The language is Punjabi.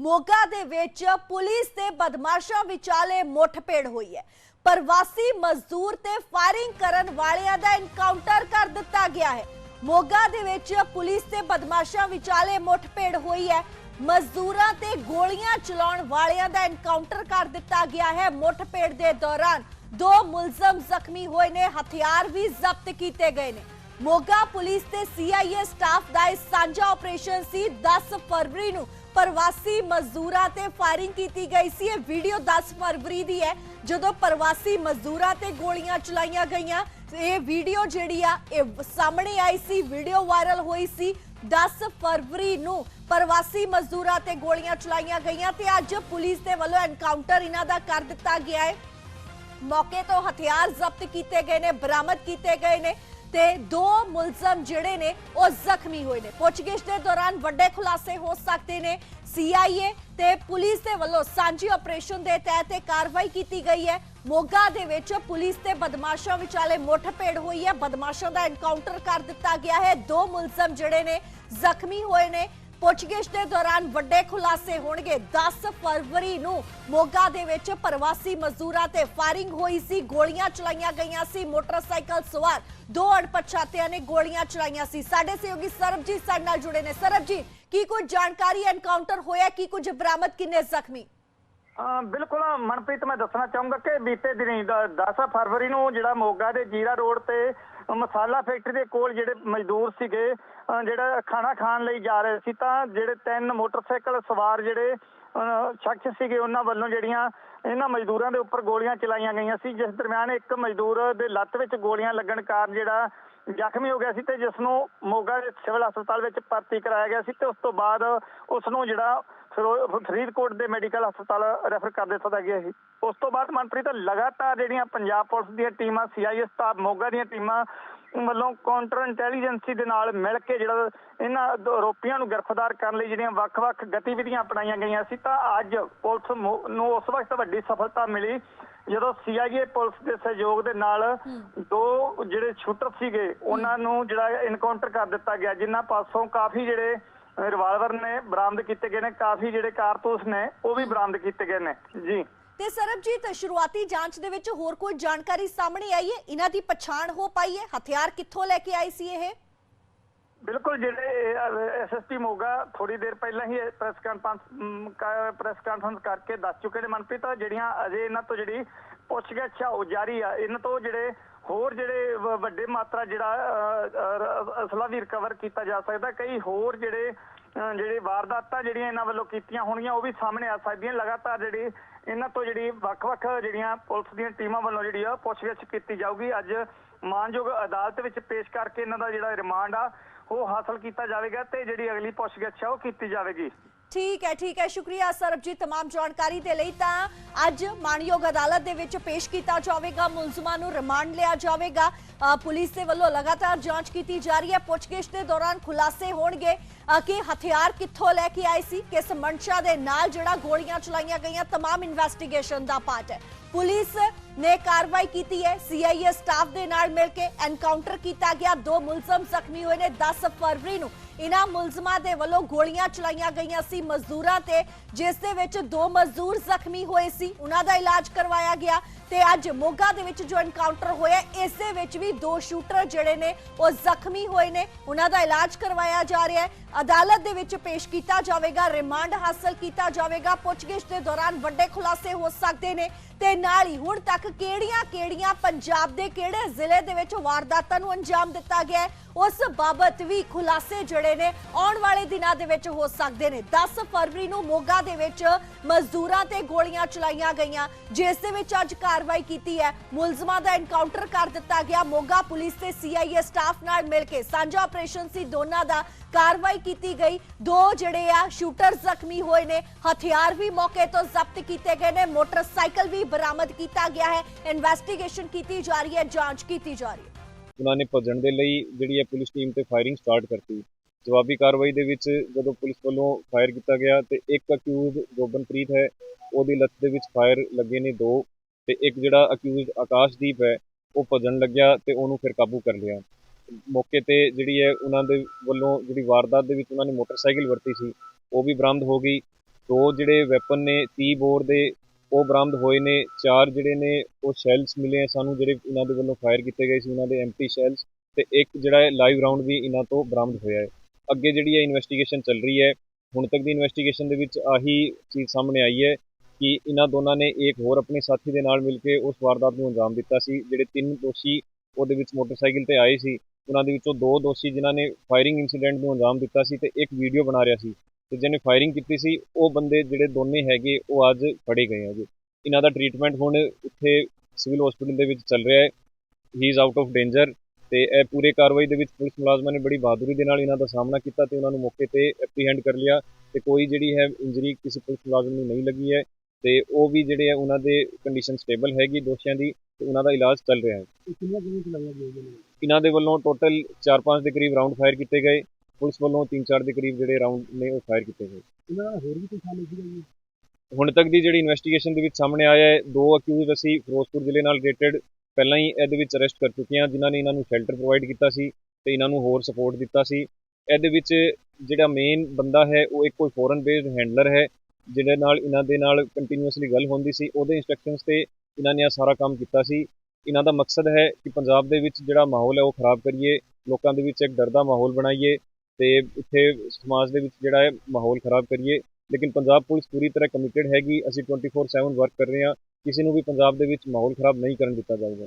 ਮੋਗਾ ਦੇ ਵਿੱਚ ਪੁਲਿਸ ਤੇ ਬਦਮਾਸ਼ਾਂ ਵਿਚਾਲੇ ਮੁੱਠਭੇੜ ਹੋਈ ਹੈ। ਪ੍ਰਵਾਸੀ ਮਜ਼ਦੂਰ ਤੇ ਫਾਇਰਿੰਗ ਕਰਨ ਵਾਲਿਆਂ ਦਾ ਇਨਕਾਊਂਟਰ ਕਰ ਦਿੱਤਾ ਗਿਆ ਹੈ। ਮੋਗਾ ਦੇ ਵਿੱਚ ਪੁਲਿਸ ਤੇ ਬਦਮਾਸ਼ਾਂ ਵਿਚਾਲੇ ਮੁੱਠਭੇੜ ਹੋਈ ਹੈ। ਮਜ਼ਦੂਰਾਂ ਤੇ ਗੋਲੀਆਂ ਚਲਾਉਣ ਵਾਲਿਆਂ ਦਾ ਇਨਕਾਊਂਟਰ ਕਰ ਦਿੱਤਾ ਗਿਆ ਹੈ। ਮੁੱਠਭੇੜ ਦੇ ਦੌਰਾਨ ਦੋ ਮੁਲਜ਼ਮ ਜ਼ਖਮੀ ਹੋਏ ਨੇ, ਹਥਿਆਰ ਵੀ ਜ਼ਬਤ ਕੀਤੇ ਗਏ ਨੇ। ਮੋਗਾ ਪੁਲਿਸ ਤੇ ਸੀਆਈਏ ਸਟਾਫ ਦਾ ਇਹ ਸਾਂਝਾ ਆਪਰੇਸ਼ਨ ਸੀ। 10 ਫਰਵਰੀ ਨੂੰ ਪ੍ਰਵਾਸੀ ਮਜ਼ਦੂਰਾਂ ਤੇ ਫਾਇਰਿੰਗ ਕੀਤੀ ਗਈ ਸੀ। ਇਹ ਵੀਡੀਓ 10 ਫਰਵਰੀ ਦੀ ਹੈ, ਜਦੋਂ ਪ੍ਰਵਾਸੀ ਮਜ਼ਦੂਰਾਂ ਤੇ ਗੋਲੀਆਂ ਚਲਾਈਆਂ ਗਈਆਂ। ਇਹ ਵੀਡੀਓ ਜਿਹੜੀ ਆ, ਇਹ ਸਾਹਮਣੇ ਆਈ ਸੀ ਵੀਡੀਓ ਵਾਇਰਲ ਹੋਈ ਸੀ। 10 ਫਰਵਰੀ ਨੂੰ ਪ੍ਰਵਾਸੀ ਮਜ਼ਦੂਰਾਂ ਤੇ ਗੋਲੀਆਂ ਚਲਾਈਆਂ ਗਈਆਂ ਤੇ ਅੱਜ ਪੁਲਿਸ ਦੇ ਵੱਲੋਂ ਐਨਕਾਊਂਟਰ ਇਹਨਾਂ ਦਾ ਕਰ ਦਿੱਤਾ ਗਿਆ ਹੈ। ਮੌਕੇ ਤੋਂ ਹਥਿਆਰ ਜ਼ਬਤ ਕੀਤੇ ਗਏ ਨੇ, ਬਰਾਮਦ ਕੀਤੇ ਗਏ ਨੇ। ਤੇ ਦੋ ਮੁਲਜ਼ਮ ਜਿਹੜੇ ਨੇ, ਉਹ ਜ਼ਖਮੀ ਹੋਏ ਨੇ। ਪੁੱਛਗਿੱਛ ਦੇ ਦੌਰਾਨ ਵੱਡੇ ਖੁਲਾਸੇ ਹੋ ਸਕਦੇ ਨੇ ਸੀਆਈਏ ਤੇ ਪੁਲਿਸ ਦੇ ਵੱਲੋਂ ਸਾਂਝੀ ਆਪਰੇਸ਼ਨ ਦੇ ਤਹਿਤ ਇਹ ਕਾਰਵਾਈ ਕੀਤੀ ਗਈ ਹੈ। ਮੋਗਾ ਦੇ ਵਿੱਚ ਪੁਲਿਸ ਤੇ ਬਦਮਾਸ਼ਾਂ ਵਿਚਾਲੇ ਮੁੱਠਭੇੜ ਹੋਈ ਹੈ। ਬਦਮਾਸ਼ਾਂ ਦਾ ਐਨਕਾਊਂਟਰ ਕਰ ਦਿੱਤਾ ਗਿਆ ਹੈ। ਦੋ ਮੁਲਜ਼ਮ ਜਿਹੜੇ ਨੇ ਜ਼ਖਮੀ ਹੋਏ ਨੇ। ਪੁੱਛਗਿੱਛ ਦੇ ਦੌਰਾਨ ਵੱਡੇ ਖੁਲਾਸੇ ਹੋਣਗੇ। 10 ਫਰਵਰੀ ਨੂੰ ਮੋਗਾ ਦੇ ਵਿੱਚ ਪ੍ਰਵਾਸੀ ਮਜ਼ਦੂਰਾਂ ਤੇ ਫਾਇਰਿੰਗ ਹੋਈ ਸੀ। ਗੋਲੀਆਂ ਚਲਾਈਆਂ ਗਈਆਂ ਸੀ। ਮੋਟਰਸਾਈਕਲ ਸਵਾਰ ਦੋ ਅਣਪਛਾਤਿਆਂ ਨੇ ਗੋਲੀਆਂ ਚਲਾਈਆਂ ਸੀ। ਸਾਡੇ ਸਹਿਯੋਗੀ ਸਰਬਜੀਤ ਸਾਡੇ ਨਾਲ ਜੁੜੇ ਨੇ। ਸਰਬਜੀਤ, ਕੀ ਕੋਈ ਜਾਣਕਾਰੀ ਐਨਕਾਊਂਟਰ ਹੋਇਆ? ਕੀ ਕੁਝ ਬਰਾਮਦ, ਕਿੰਨੇ ਜ਼ਖਮੀ? ਬਿਲਕੁਲ, ਮਨਪ੍ਰੀਤ, ਮੈਂ ਦੱਸਣਾ ਚਾਹੂੰਗਾ ਕਿ ਬੀਤੇ ਦਿਨੀ 10 ਫਰਵਰੀ ਨੂੰ ਜਿਹੜਾ ਮੋਗਾ ਦੇ ਜੀਰਾ ਰੋਡ ਤੇ ਮਸਾਲਾ ਫੈਕਟਰੀ ਦੇ ਕੋਲ ਜਿਹੜੇ ਮਜ਼ਦੂਰ ਸੀਗੇ ਜਿਹੜਾ ਖਾਣਾ ਖਾਣ ਲਈ ਜਾ ਰਹੇ ਸੀ, ਤਾਂ ਜਿਹੜੇ ਤਿੰਨ ਮੋਟਰਸਾਈਕਲ ਸਵਾਰ ਜਿਹੜੇ ਸ਼ਖਸ ਸੀਗੇ, ਉਹਨਾਂ ਵੱਲੋਂ ਜਿਹੜੀਆਂ ਇਹਨਾਂ ਮਜ਼ਦੂਰਾਂ ਦੇ ਉੱਪਰ ਗੋਲੀਆਂ ਚਲਾਈਆਂ ਗਈਆਂ ਸੀ, ਜਿਸ ਦਰਮਿਆਨ ਇੱਕ ਮਜ਼ਦੂਰ ਦੇ ਲੱਤ ਵਿੱਚ ਗੋਲੀਆਂ ਲੱਗਣ ਕਾਰਨ ਜਿਹੜਾ ਜ਼ਖਮੀ ਹੋ ਗਿਆ ਸੀ ਤੇ ਜਿਸ ਨੂੰ ਮੋਗਾ ਦੇ ਸਿਵਲ ਹਸਪਤਾਲ ਵਿੱਚ ਭਰਤੀ ਕਰਾਇਆ ਗਿਆ ਸੀ ਤੇ ਉਸ ਤੋਂ ਬਾਅਦ ਉਸ ਨੂੰ ਜਿਹੜਾ ਫਰੀਦਕੋਟ ਦੇ ਮੈਡੀਕਲ ਹਸਪਤਾਲ ਰੈਫਰ ਕਰ ਦਿੱਤਾ ਗਿਆ ਸੀ। ਉਸ ਤੋਂ ਬਾਅਦ ਮਨਪ੍ਰੀਤ ਲਗਾਤਾਰ ਜਿਹੜੀਆਂ ਪੰਜਾਬ ਪੁਲਿਸ ਦੀਆਂ ਟੀਮਾਂ ਸੀਆਈਏ ਸਟਾਫ ਮੋਗਾ ਦੀਆਂ ਟੀਮਾਂ ਵੱਲੋਂ ਕਾਊਂਟਰ ਇੰਟੈਲੀਜੈਂਸੀ ਦੇ ਨਾਲ ਮਿਲ ਕੇ ਜਿਹੜਾ ਇਹਨਾਂ ਆਰੋਪੀਆਂ ਨੂੰ ਗ੍ਰਿਫਤਾਰ ਕਰਨ ਲਈ ਜਿਹੜੀਆਂ ਵੱਖ-ਵੱਖ ਗਤੀਵਿਧੀਆਂ ਅਪਣਾਈਆਂ ਗਈਆਂ ਸੀ ਤਾਂ ਅੱਜ ਪੁਲਿਸ ਨੂੰ ਉਸ ਵਕਤ ਵੱਡੀ ਸਫਲਤਾ ਮਿਲੀ ਜਦੋਂ ਸੀਆਈਏ ਪੁਲਿਸ ਦੇ ਸਹਿਯੋਗ ਦੇ ਨਾਲ ਦੋ ਜਿਹੜੇ ਸ਼ੂਟਰ ਸੀਗੇ ਉਹਨਾਂ ਨੂੰ ਜਿਹੜਾ ਇਨਕਾਊਂਟਰ ਕਰ ਦਿੱਤਾ ਗਿਆ ਜਿਨ੍ਹਾਂ ਪਾਸੋਂ ਕਾਫੀ ਜਿਹੜੇ ਰਿਵਾਲਵਰ ਨੇ ਬਰਾਮਦ ਕੀਤੇ ਗਏ ਨੇ। ਕਾਫੀ ਜਿਹੜੇ ਕਾਰਤੂਸ ਨੇ ਉਹ ਵੀ ਬਰਾਮਦ ਕੀਤੇ ਗਏ ਨੇ। ਜੀ। ਤੇ ਸਰਬਜੀਤ ਸ਼ੁਰੂਆਤੀ ਜਾਂਚ ਦੇ ਵਿੱਚ ਹੋਰ ਕੋਈ ਜਾਣਕਾਰੀ ਸਾਹਮਣੇ ਆਈ ਹੈ? ਇਹਨਾਂ ਦੀ ਪਛਾਣ ਹੋ ਪਾਈ ਹੈ? ਹਥਿਆਰ ਕਿੱਥੋਂ ਲੈ ਕੇ ਆਈ ਸੀ ਇਹ? ਬਿਲਕੁਲ ਜਿਹੜੇ ਐਸਐਸਪੀ ਮੋਗਾ ਥੋੜੀ ਦੇਰ ਪਹਿਲਾਂ ਹੀ ਪ੍ਰੈਸ ਕਾਨਫਰੰਸ ਪ੍ਰੈਸ ਕਾਨਫਰੰਸ ਕਰਕੇ ਦੱਸ ਚੁੱਕੇ ਨੇ ਮਨਪ੍ਰੀਤ। ਜਿਹੜੀਆਂ ਅਜੇ ਇਹਨਾਂ ਤੋਂ ਜਿਹੜੀ ਪੁੱਛਗਿੱਛ ਆ ਉਹ ਜਾਰੀ ਆ। ਇਹਨਾਂ ਤੋਂ ਜਿਹੜੇ ਹੋਰ ਜਿਹੜੇ ਵੱਡੇ ਮਾਤਰਾ ਜਿਹੜਾ ਅਸਲਾ ਵੀ ਰਿਕਵਰ ਕੀਤਾ ਜਾ ਸਕਦਾ, ਕਈ ਹੋਰ ਜਿਹੜੇ ਜਿਹੜੇ ਵਾਰਦਾਤਾਂ ਜਿਹੜੀਆਂ ਇਹਨਾਂ ਵੱਲੋਂ ਕੀਤੀਆਂ ਹੋਣਗੀਆਂ, ਉਹ ਵੀ ਸਾਹਮਣੇ ਆ ਸਕਦੀਆਂ, ਲਗਾਤਾਰ ਜਿਹੜੀ ਇਹਨਾਂ ਤੋਂ ਜਿਹੜੀ ਵੱਖ-ਵੱਖ ਜਿਹੜੀਆਂ ਪੁਲਿਸ ਦੀਆਂ ਟੀਮਾਂ ਵੱਲੋਂ ਜਿਹੜੀ ਆ, ਪੁੱਛਗਿੱਛ ਕੀਤੀ ਜਾਊਗੀ। ਅੱਜ ਮਾਨਯੋਗ ਅਦਾਲਤ ਵਿੱਚ ਪੇਸ਼ ਕਰਕੇ ਇਹਨਾਂ ਦਾ ਜਿਹੜਾ ਰਿਮਾਂਡ ਆ, ਉਹ ਹਾਸਲ ਕੀਤਾ ਜਾਵੇਗਾ ਤੇ ਜਿਹੜੀ ਅਗਲੀ ਪੁੱਛਗਿੱਛ ਆ, ਉਹ ਕੀਤੀ ਜਾਵੇਗੀ। ਠੀਕ ਹੈ ਠੀਕ ਹੈ ਸ਼ੁਕਰੀਆ ਸਰਬਜੀਤ तमाम ਜਾਣਕਾਰੀ ਦੇ ਲਈ ਤਾਂ ਅੱਜ ਮਾਨਯੋਗ ਅਦਾਲਤ ਦੇ ਵਿੱਚ ਪੇਸ਼ ਕੀਤਾ ਜਾਵੇਗਾ ਮੁਲਜ਼ਮਾਂ ਨੂੰ ਰਿਮਾਂਡ ਲਿਆ ਜਾਵੇਗਾ ਅ, ਪੁਲਿਸ ਦੇ ਵੱਲੋਂ ਲਗਾਤਾਰ ਜਾਂਚ ਕੀਤੀ ਜਾ ਰਹੀ ਹੈ ਪੁੱਛਗਿੱਛ ਦੇ ਦੌਰਾਨ ਖੁਲਾਸੇ ਹੋਣਗੇ ਅ, ਕਿ ਹਥਿਆਰ ਕਿੱਥੋਂ ਲੈ ਕੇ ਆਏ ਸੀ ਕਿਸ ਮਨਸ਼ਾ ਦੇ ਨਾਲ ਜਿਹੜਾ ਗੋਲੀਆਂ ਚਲਾਈਆਂ ਗਈਆਂ तमाम ਇਨਵੈਸਟੀਗੇਸ਼ਨ ਦਾ ਪਾਰਟ ਹੈ ਪੁਲਿਸ ਨੇ ਕਾਰਵਾਈ ਕੀਤੀ ਹੈ। ਸੀਆਈਏ ਸਟਾਫ ਦੇ ਨਾਲ ਮਿਲ ਕੇ ਐਨਕਾਊਂਟਰ ਕੀਤਾ ਗਿਆ। ਦੋ ਮੁਲਜ਼ਮ ਜ਼ਖਮੀ ਹੋਏ ਨੇ। 10 ਫਰਵਰੀ ਨੂੰ ਇਹਨਾਂ ਮੁਲਜ਼ਮਾਂ ਦੇ ਵੱਲੋਂ ਗੋਲੀਆਂ ਚਲਾਈਆਂ ਗਈਆਂ ਸੀ ਮਜ਼ਦੂਰਾਂ ਤੇ, ਜਿਸ ਦੇ ਵਿੱਚ ਦੋ ਮਜ਼ਦੂਰ ਜ਼ਖਮੀ ਹੋਏ ਸੀ। ਉਹਨਾਂ ਦਾ ਇਲਾਜ ਕਰਵਾਇਆ ਗਿਆ। ਤੇ ਅੱਜ ਮੋਗਾ ਦੇ ਵਿੱਚ ਜੋ ਐਨਕਾਊਂਟਰ ਹੋਇਆ, ਇਸ ਦੇ ਵਿੱਚ ਵੀ ਦੋ ਸ਼ੂਟਰ ਜਿਹੜੇ ਨੇ, ਉਹ ਜ਼ਖਮੀ ਹੋਏ ਨੇ। ਉਹਨਾਂ ਦਾ ਇਲਾਜ ਕਰਵਾਇਆ ਜਾ ਰਿਹਾ ਹੈ। ਅਦਾਲਤ ਦੇ ਵਿੱਚ ਪੇਸ਼ ਕੀਤਾ ਜਾਵੇਗਾ ਰਿਮਾਂਡ ਹਾਸਲ ਕੀਤਾ ਜਾਵੇਗਾ। ਪੁੱਛਗਿੱਛ ਦੇ ਦੌਰਾਨ ਵੱਡੇ ਖੁਲਾਸੇ ਹੋ ਸਕਦੇ ਨੇ। ਤੇ ਨਾਲ ਹੀ ਹੁਣ ਤੱਕ ਕਿਹੜੀਆਂ-ਕਿਹੜੀਆਂ ਪੰਜਾਬ ਦੇ ਕਿਹੜੇ ਜ਼ਿਲ੍ਹੇ ਦੇ ਵਿੱਚ ਵਾਰਦਾਤਾਂ ਨੂੰ ਅੰਜਾਮ ਦਿੱਤਾ ਗਿਆ ਹੈ? ਉਸ ਬਾਬਤ ਵੀ ਖੁਲਾਸੇ ਜਿਹੜੇ ਨੇ ਆਉਣ ਵਾਲੇ ਦਿਨਾਂ ਦੇ ਵਿੱਚ ਹੋ ਸਕਦੇ ਨੇ। 10 ਫਰਵਰੀ ਨੂੰ ਮੋਗਾ ਦੇ ਵਿੱਚ ਮਜ਼ਦੂਰਾਂ ਤੇ ਗੋਲੀਆਂ ਚਲਾਈਆਂ ਗਈਆਂ। ਜਿਸ ਦੇ ਵਿੱਚ ਅੱਜ ਕਾਰਵਾਈ ਕੀਤੀ ਹੈ। ਮੁਲਜ਼ਮਾਂ ਦਾ ਐਨਕਾਊਂਟਰ ਕਰ ਦਿੱਤਾ ਗਿਆ। ਮੋਗਾ ਪੁਲਿਸ ਤੇ ਸੀਆਈਏ ਸਟਾਫ ਨਾਲ ਮਿਲ ਕੇ ਸਾਂਝਾ ਆਪਰੇਸ਼ਨ ਸੀ। ਦੋਨਾਂ ਦਾ ਕਾਰਵਾਈ ਕੀਤੀ ਗਈ। ਦੋ ਜਿਹੜੇ ਆ ਸ਼ੂਟਰ ਜ਼ਖਮੀ ਹੋਏ ਨੇ। ਹਥਿਆਰ ਵੀ ਮੌਕੇ ਤੋਂ ਜ਼ਬਤ ਕੀਤੇ ਗਏ ਨੇ। ਮੋਟਰਸਾਈਕਲ ਵੀ ਬਰਾਮਦ ਕੀਤਾ ਗਿਆ ਹੈ। ਇਨਵੈਸਟੀਗੇਸ਼ਨ ਕੀਤੀ ਜਾ ਰਹੀ ਹੈ। ਜਾਂਚ ਕੀਤੀ ਜਾ ਰਹੀ ਹੈ। ਉਹਨਾਂ ਨੇ ਭੱਜਣ ਦੇ ਲਈ ਜਿਹੜੀ ਹੈ ਪੁਲਿਸ ਟੀਮ ਤੇ ਫਾਇਰਿੰਗ ਸਟਾਰਟ ਕਰਤੀ। ਜਵਾਬੀ ਕਾਰਵਾਈ ਦੇ ਵਿੱਚ ਜਦੋਂ ਪੁਲਿਸ ਵੱਲੋਂ ਫਾਇਰ ਕੀਤਾ ਗਿਆ ਤੇ ਇੱਕ ਅਕਿਊਜ਼ ਗੋਬਨਪ੍ਰੀਤ ਹੈ, ਉਹਦੀ ਲੱਤ ਦੇ ਵਿੱਚ ਫਾਇਰ ਲੱਗੇ ਨੇ ਦੋ ਤੇ ਇੱਕ ਜਿਹੜਾ ਅਕਿਊਜ਼ ਆਕਾਸ਼ਦੀਪ ਹੈ, ਉਹ ਭੱਜਣ ਲੱਗਿਆ ਤੇ ਉਹਨੂੰ ਫਿਰ ਕਾਬੂ ਕਰ ਲਿਆ। ਮੌਕੇ ਤੇ ਜਿਹੜੀ ਹੈ ਉਹਨਾਂ ਦੇ ਵੱਲੋਂ ਜਿਹੜੀ ਵਾਰਦਾਤ ਦੇ ਵਿੱਚ ਉਹਨਾਂ ਨੇ ਮੋਟਰਸਾਈਕਲ ਵਰਤੀ ਸੀ, ਉਹ ਵੀ ਬਰਾਮਦ ਹੋ ਗਈ। ਦੋ ਜਿਹੜੇ ਵੈਪਨ ਨੇ 30 ਬੋਰ ਦੇ ਉਹ ਬਰਾਮਦ ਹੋਏ ਨੇ। ਚਾਰ ਜਿਹੜੇ ਨੇ, ਉਹ ਸ਼ੈਲਸ ਮਿਲੇ ਆ ਸਾਨੂੰ, ਜਿਹੜੇ ਇਹਨਾਂ ਦੇ ਵੱਲੋਂ ਫਾਇਰ ਕੀਤੇ ਗਏ ਸੀ, ਉਹਨਾਂ ਦੇ ਐਮਟੀ ਸ਼ੈਲਸ ਤੇ ਇੱਕ ਜਿਹੜਾ ਹੈ ਲਾਈਵ ਰਾਉਂਡ ਵੀ ਇਹਨਾਂ ਤੋਂ ਬਰਾਮਦ ਹੋਇਆ ਹੈ। ਅੱਗੇ ਜਿਹੜੀ ਹੈ ਇਨਵੈਸਟੀਗੇਸ਼ਨ ਚੱਲ ਰਹੀ ਹੈ। ਹੁਣ ਤੱਕ ਦੀ ਇਨਵੈਸਟੀਗੇਸ਼ਨ ਦੇ ਵਿੱਚ ਆਹੀ ਚੀਜ਼ ਸਾਹਮਣੇ ਆਈ ਹੈ ਕਿ ਇਹਨਾਂ ਦੋਨਾਂ ਨੇ ਇੱਕ ਹੋਰ ਆਪਣੇ ਸਾਥੀ ਦੇ ਨਾਲ ਮਿਲ ਕੇ ਉਸ ਵਾਰਦਾਤ ਨੂੰ ਅੰਜਾਮ ਦਿੱਤਾ ਸੀ। ਜਿਹੜੇ ਤਿੰਨ ਦੋਸ਼ੀ ਉਹਦੇ ਵਿੱਚ ਮੋਟਰਸਾਈਕਲ ਤੇ ਆਏ ਸੀ, ਉਹਨਾਂ ਦੇ ਵਿੱਚੋਂ ਦੋ ਦੋਸ਼ੀ ਜਿਨ੍ਹਾਂ ਨੇ ਫਾਇਰਿੰਗ ਇਨਸੀਡੈਂਟ ਨੂੰ ਅੰਜਾਮ ਦਿੱਤਾ ਸੀ ਤੇ ਇੱਕ ਵੀਡੀਓ ਬਣਾ ਰਿਹਾ ਸੀ। ਤੇ ਜਿਹਨੇ ਫਾਇਰਿੰਗ ਕੀਤੀ ਸੀ ਉਹ ਬੰਦੇ ਜਿਹੜੇ ਦੋਨੇ ਹੈਗੇ ਉਹ ਅੱਜ ਫੜੇ ਗਏ ਆ ਜੀ। ਇਹਨਾਂ ਦਾ ਟ੍ਰੀਟਮੈਂਟ ਹੁਣ ਇੱਥੇ ਸਿਵਲ ਹਸਪੀਟਲ ਦੇ ਵਿੱਚ ਚੱਲ ਰਿਹਾ ਹੈ। He is out of danger ਤੇ ਇਹ ਪੂਰੇ ਕਾਰਵਾਈ ਦੇ ਵਿੱਚ ਪੁਲਿਸ ਮੁਲਾਜ਼ਮਾਂ ਨੇ ਬੜੀ ਬਹਾਦਰੀ ਦੇ ਨਾਲ ਇਹਨਾਂ ਦਾ ਸਾਹਮਣਾ ਕੀਤਾ ਤੇ ਉਹਨਾਂ ਨੂੰ ਮੌਕੇ ਤੇ ਐਪਰੀਹੈਂਡ ਕਰ ਲਿਆ ਤੇ ਕੋਈ ਜਿਹੜੀ ਹੈ ਇੰਜਰੀ ਕਿਸੇ ਪੁਲਿਸ ਮੁਲਾਜ਼ਮ ਨੂੰ ਨਹੀਂ ਲੱਗੀ ਹੈ ਤੇ ਉਹ ਵੀ ਜਿਹੜੇ ਹੈ ਉਹਨਾਂ ਦੇ ਕੰਡੀਸ਼ਨ ਸਟੇਬਲ ਹੈਗੀ ਦੋਸ਼ੀਆਂ ਦੀ ਤੇ ਉਹਨਾਂ ਦਾ ਇਲਾਜ ਚੱਲ ਰਿਹਾ ਹੈ। ਇਹਨਾਂ ਦੇ ਵੱਲੋਂ ਟੋਟਲ 4-5 ਦੇ ਕਰੀਬ ਰਾਉਂਡ ਫਾਇਰ ਕੀਤੇ ਗਏ। ਪੁਲਿਸ ਵੱਲੋਂ 3-4 ਦੇ ਕਰੀਬ ਜਿਹੜੇ ਰਾਉਂਡ ਨੇ ਉਹ ਫਾਇਰ ਕੀਤੇ ਗਏ। ਇਹਨਾਂ ਨਾਲ ਹੋਰ ਵੀ ਕੋਈ ਸ਼ਾਮਿਲ ਸੀਗਾ ਜੀ? ਹੁਣ ਤੱਕ ਦੀ ਜਿਹੜੀ ਇਨਵੈਸਟੀਗੇਸ਼ਨ ਦੇ ਵਿੱਚ ਸਾਹਮਣੇ ਆਇਆ ਹੈ ਦੋ ਅਕਿਊਜ਼ ਅਸੀਂ ਫਿਰੋਜ਼ਪੁਰ ਜ਼ਿਲ੍ਹੇ ਨਾਲ ਰਿਲੇਟਡ ਪਹਿਲਾਂ ਹੀ ਇਹਦੇ ਵਿੱਚ ਅਰੈਸਟ ਕਰ ਚੁੱਕੇ ਹਾਂ ਜਿਨ੍ਹਾਂ ਨੇ ਇਹਨਾਂ ਨੂੰ ਸ਼ੈਲਟਰ ਪ੍ਰੋਵਾਈਡ ਕੀਤਾ ਸੀ ਤੇ ਇਹਨਾਂ ਨੂੰ ਹੋਰ ਸਪੋਰਟ ਦਿੱਤਾ ਸੀ। ਇਹਦੇ ਵਿੱਚ ਜਿਹੜਾ ਮੇਨ ਬੰਦਾ ਹੈ ਉਹ ਇੱਕ ਕੋਈ ਫੋਰਨ ਬੇਸਡ ਹੈਂਡਲਰ ਹੈ ਜਿਹਦੇ ਨਾਲ ਇਹਨਾਂ ਦੇ ਨਾਲ ਕੰਟੀਨਿਊਸਲੀ ਗੱਲ ਹੁੰਦੀ ਸੀ। ਉਹਦੇ ਇਨਸਟਰਕਸ਼ਨਸ ਤੇ ਇਹਨਾਂ ਨੇ ਇਹ ਸਾਰਾ ਕੰਮ ਕੀਤਾ ਸੀ। ਇਹਨਾਂ ਦਾ ਮਕਸਦ ਹੈ ਕਿ ਪੰਜਾਬ ਦੇ ਵਿੱਚ ਜਿਹੜਾ ਮਾਹੌਲ ਹੈ ਉਹ ਖਰਾਬ ਕਰੀਏ ਲੋਕਾਂ ਦੇ ਵਿੱਚ ਇੱਕ ਡਰ ਦਾ ਮਾਹੌਲ ਬਣਾਈਏ ਤੇ ਇੱਥੇ ਸਮਾਜ ਦੇ ਵਿੱਚ ਜਿਹੜਾ ਹੈ ਮਾਹੌਲ ਖਰਾਬ ਕਰੀਏ। ਲੇਕਿਨ ਪੰਜਾਬ ਪੁਲਿਸ ਪੂਰੀ ਤਰ੍ਹਾਂ ਕਮਿਟਡ ਹੈਗੀ। ਅਸੀਂ 24/7 ਵਰਕ ਕਰ ਰਹੇ ਹਾਂ। ਕਿਸੇ ਨੂੰ ਵੀ ਪੰਜਾਬ ਦੇ ਵਿੱਚ ਮਾਹੌਲ ਖਰਾਬ ਨਹੀਂ ਕਰਨ ਦਿੱਤਾ ਜਾਊਗਾ।